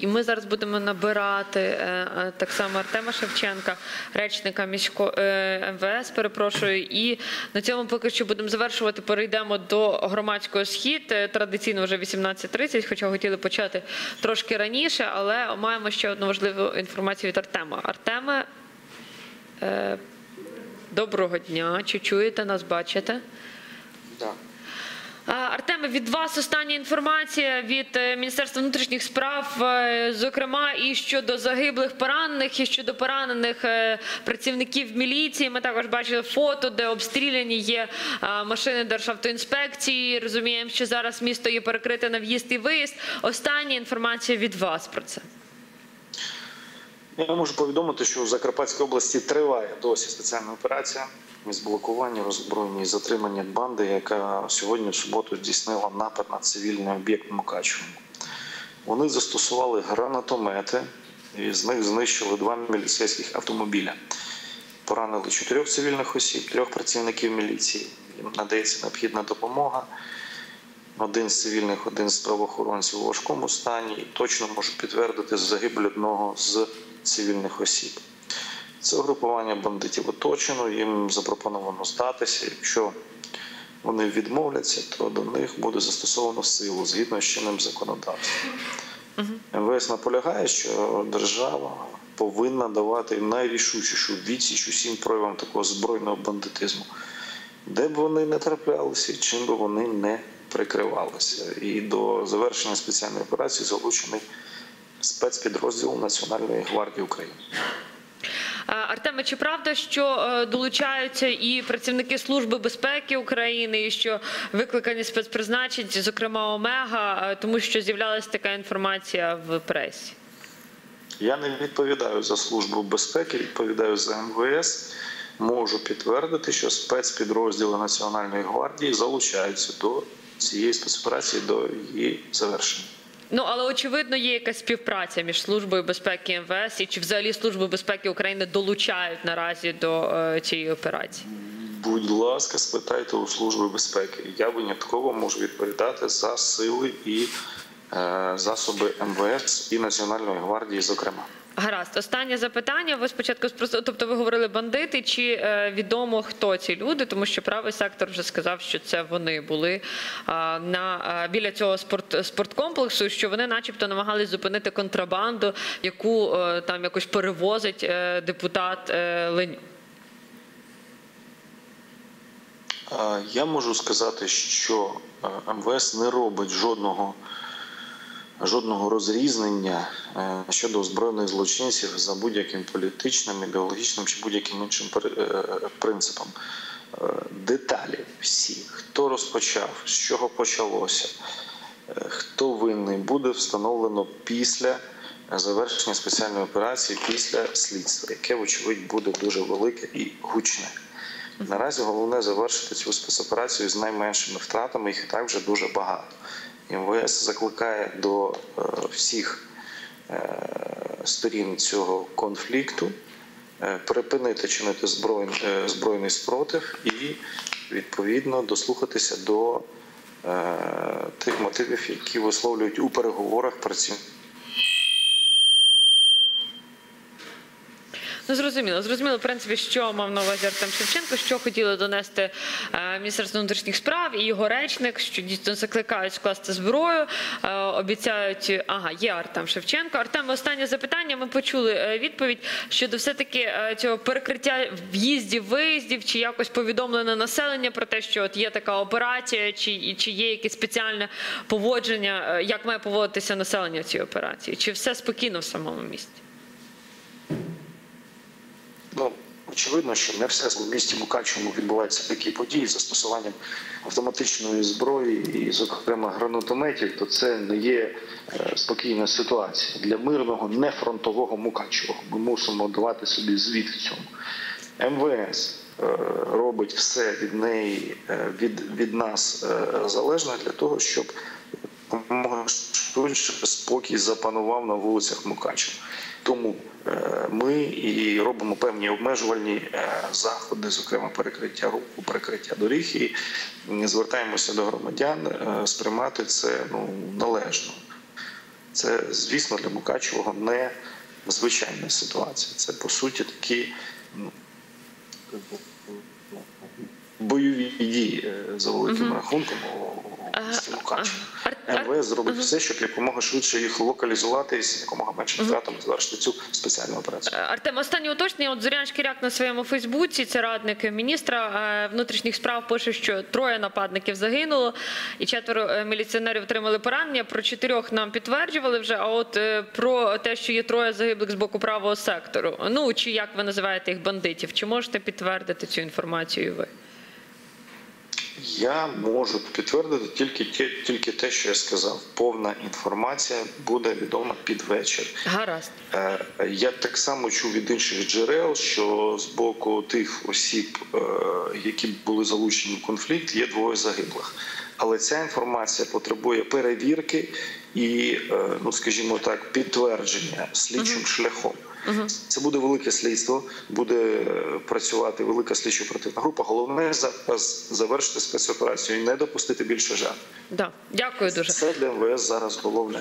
і ми зараз будемо набирати е, е, так само Артема Шевченка, речника місько е, МВС. Перепрошую, і на цьому поки що будемо завершувати. Перейдемо до громадського схід. Традиційно вже 18.30, хоча хотіли почати трошки раніше, але маємо ще одну важливу інформацію від Артема. Артеме, доброго дня. Чи чуєте нас, бачите? Да. Артеме, від вас остання інформація від е, Міністерства внутрішніх справ, е, зокрема, і щодо загиблих поранених, і щодо поранених е, працівників міліції. Ми також бачили фото, де обстріляні є машини Державтоінспекції. Розуміємо, що зараз місто є перекрите на в'їзд і виїзд. Остання інформація від вас про це. Я можу повідомити, що у Закарпатській області триває досі спеціальна операція із блокування, роззброєння і затримання банди, яка сьогодні в суботу здійснила напад на цивільний об'єкт в Мукачевому. Вони застосували гранатомети, і з них знищили два міліцейських автомобіля. Поранили чотирьох цивільних осіб, трьох працівників міліції. Їм надається необхідна допомога. Один з цивільних, один з правоохоронців у важкому стані. І точно можу підтвердити загибель одного з цивільних осіб. Це угрупування бандитів оточено, їм запропоновано здатися. Якщо вони відмовляться, то до них буде застосовано силу згідно з чинним законодавством. МВС наполягає, що держава повинна давати найрішучішу відсіч усім проявам такого збройного бандитизму, де б вони не траплялися і чим би вони не прикривалися. І до завершення спеціальної операції залучений спецпідрозділ Національної гвардії України. Артеме, чи правда, що е, долучаються і працівники Служби безпеки України, і що викликані спецпризначенці, зокрема Омега, е, тому що з'являлася така інформація в пресі? Я не відповідаю за службу безпеки, відповідаю за МВС. Можу підтвердити, що спецпідрозділи Національної гвардії залучаються до цієї спецоперації, до її завершення. Ну але очевидно є якась співпраця між службою безпеки МВС, і чи взагалі служби безпеки України долучають наразі до е, цієї операції? Будь ласка, спитайте у служби безпеки. Я винятково можу відповідати за сили і засоби МВС і Національної гвардії, зокрема. Гаразд, останнє запитання. Ви спочатку спрос- тобто ви говорили бандити, чи е, відомо хто ці люди, тому що правий сектор вже сказав, що це вони були а, на а, біля цього спорт спорткомплексу, що вони, начебто, намагались зупинити контрабанду, яку е, там якось перевозить е, депутат е, Ленюк. Е, Я можу сказати, що е, МВС не робить жодного, жодного розрізнення е, щодо озброєних злочинців за будь-яким політичним, ідеологічним чи будь-яким іншим е, принципом. Е, Деталі всі, хто розпочав, з чого почалося, хто винний, буде встановлено після завершення спеціальної операції, після слідства, яке, вочевидь, буде дуже велике і гучне. Наразі головне завершити цю спецоперацію з найменшими втратами, їх і так вже дуже багато. МВС закликає до е, всіх е, сторін цього конфлікту е, припинити чинити збройний, спротив і відповідно дослухатися до тих мотивів, які висловлюють у переговорах працівники. Ну, зрозуміло, зрозуміло, в принципі, що мав на увазі Артем Шевченко, що хотіли донести е, Міністерство внутрішніх справ і його речник, що дійсно закликають скласти зброю, е, обіцяють. Ага, є Артем Шевченко. Артем, останнє запитання. Ми почули е, відповідь щодо все-таки е, цього перекриття в'їздів, виїздів, чи якось повідомлене населення про те, що от є така операція, чи, чи є якесь спеціальне поводження, як має поводитися населення в цій операції, чи все спокійно в самому місті? Ну, очевидно, що не все в місті Мукачевому відбуваються такі події з застосуванням автоматичної зброї і, зокрема, гранатометів, то це не є е, спокійна ситуація для мирного нефронтового Мукачевого. Ми мусимо давати собі звіт в цьому. МВС е, робить все від неї, е, від, від нас залежне для того, щоб якомога швидше спокій запанував на вулицях Мукачева. Тому е, ми і робимо певні обмежувальні е, заходи, зокрема перекриття руху, перекриття доріг, і звертаємося до громадян е, сприймати це ну належно. Це, звісно, для Мукачевого не звичайна ситуація. Це по суті такі ну, бойові дії за великим рахунком у місті Ар- Ар- зробить все, щоб якомога швидше їх локалізувати і з якомога менше втратами завершити цю спеціальну операцію. Артем, останнє уточнення. От Зорян Шкіряк на своєму Фейсбуці, це радник міністра е, внутрішніх справ, пише, що троє нападників загинуло, і четверо е, міліціонерів отримали поранення. Про чотирьох нам підтверджували вже. А от е, про те, що є троє загиблих з боку правого сектору. Ну чи як ви називаєте їх бандитів? Чи можете підтвердити цю інформацію? Ви? Я можу підтвердити тільки ті- тільки те, що я сказав. Повна інформація буде відома під вечір. Гаразд. Е, Я так само чув від інших джерел, що з боку тих осіб, е, які були залучені в конфлікт, є двоє загиблих. Але ця інформація потребує перевірки і, е, ну скажімо так, підтвердження слідчим шляхом. Це буде велике слідство, буде е, працювати велика слідчо оперативна група. Головне завершити спецоперацію і не допустити більше жертв. Да. Дякую дуже. Це для МВС зараз головне.